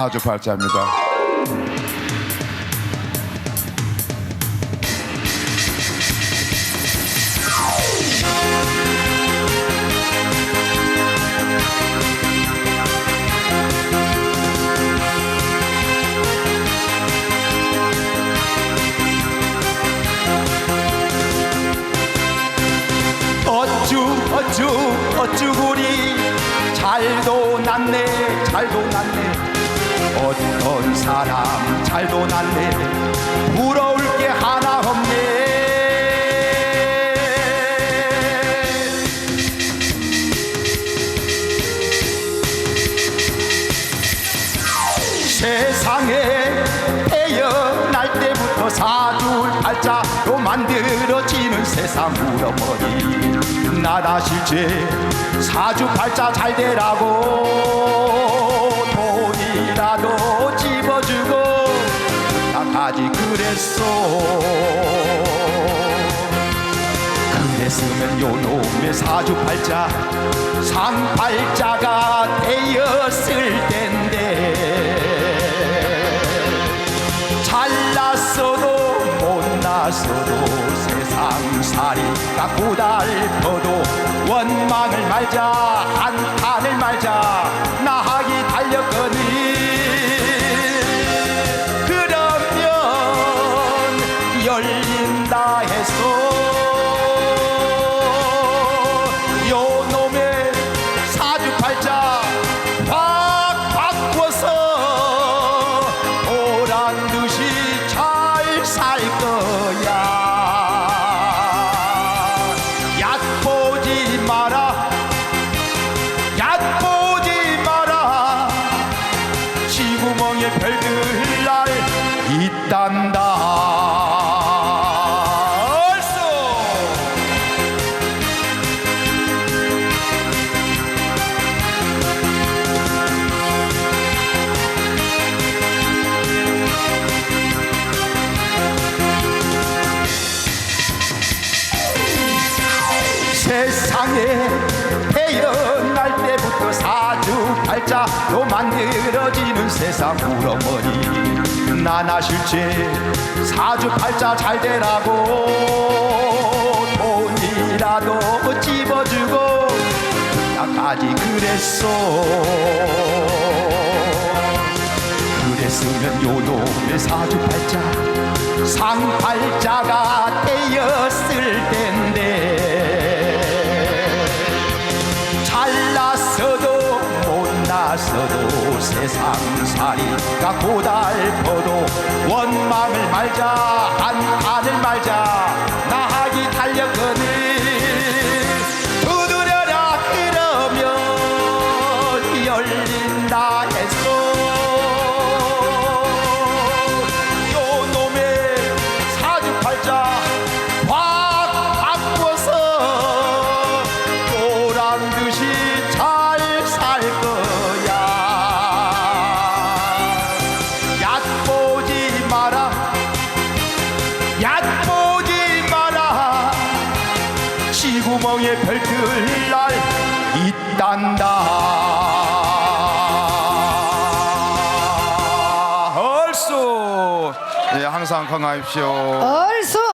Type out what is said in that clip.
사주팔자입니다. 어쭈 어쭈 어쭈구리 잘도 났네 잘도 났네 어떤 사람 잘도 났네 부러울 게 하나 없네. 세상에 태어날 때부터 사줄 팔자로 만들어지는 세상 우러머리. 나다 실제 사주 팔자 잘 되라고 그랬으면 요놈의 사주팔자 상팔자가 되었을 텐데. 잘났어도 못났어도 세상살이가 고달퍼도 원망을 말자 한탄을 말자 나하기 달렸거니. 그러면 열린다 해서 있단다. 얼쑤! 세상에 태어날 때부터 사주 팔자로 만들어지는 세상 울어머니 나나 실제 사주팔자 잘 되라고 돈이라도 집어주고 나까지 그랬어 그랬으면 요놈의 사주팔자 상팔자가 되었을 텐데 세상살이가 고달퍼도 원망을 말자 한탄을 말자. 나 지구멍에 별들 날 있단다. 얼쑤! 예, 항상 건강하십시오. 얼쑤